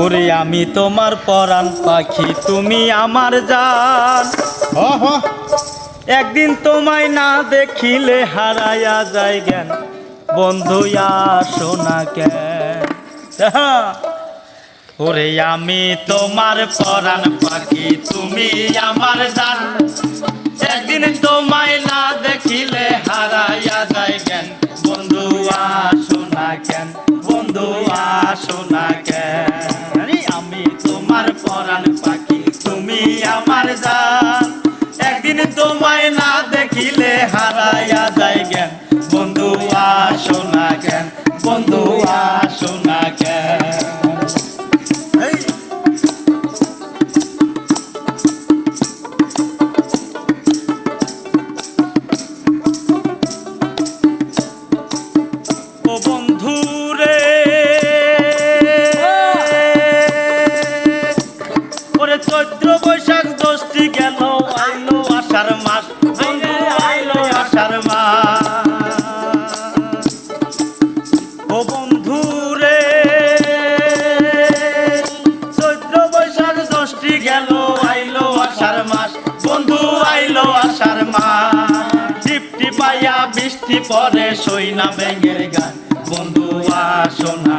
ওরে আমি তোমার পরাণ পাখি তুমি আমার জান। একদিন তোমায় না দেখিলে হারায়া যায় জ্ঞান। বন্ধু আসো না কেন ওরে আমি তোমার পরাণ পাখি তুমি আমার জান। একদিন তোমায় না দেখিলে হারায়া যায় জ্ঞান। বন্ধু আসো না কেন বন্ধু আসো না কেন আরে আমি পরাণ পাখি তুমি আমার জান। একদিন তোমায় না দেখিলে হারায়া যায় জ্ঞান। বন্ধু আসো না কেন বন্ধু আসো না কেন বন্ধু চৈত্র বৈশাখ দোষটি গেল, আইলো আষাঢ় মাস। বন্ধু, আইলো আষাঢ় মাস। ও বন্ধু রে, চৈত্র বৈশাখ দোষটি গেল, আইলো আষাঢ় মাস। বন্ধু, আইলো আষাঢ় মাস। টিপটি বৃষ্টি পরে সই না ব্যাঙের গান। বন্ধু, আসো না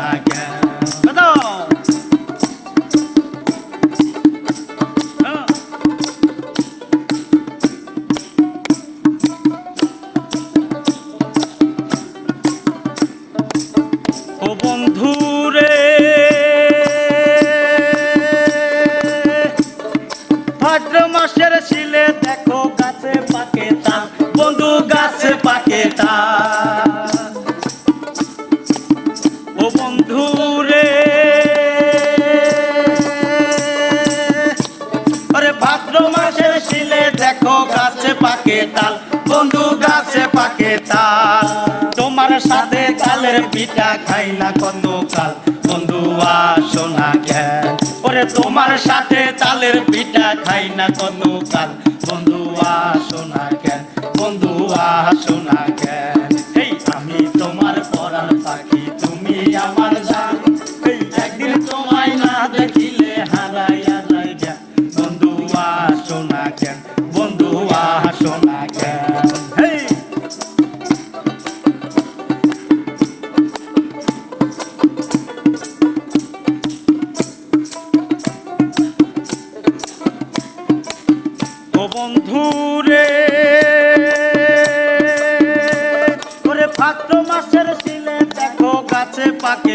আরে ভাদ্র মাসের শিলে দেখো গাছে পাকে তাল, বন্ধু গাছে পাকে তাল। তোমার সাথে তালের পিঠা খাই না কত কাল বন্ধু আসো না জ্ঞান ওরে তোমার সাথে তালের পিঠা খাই না কত কাল বন্ধু আসো না জ্ঞান বন্ধু আসো না জ্ঞান ও বন্ধু রে ওরে ভাদ্র মাসের শিলে দেখো গাছে পাকে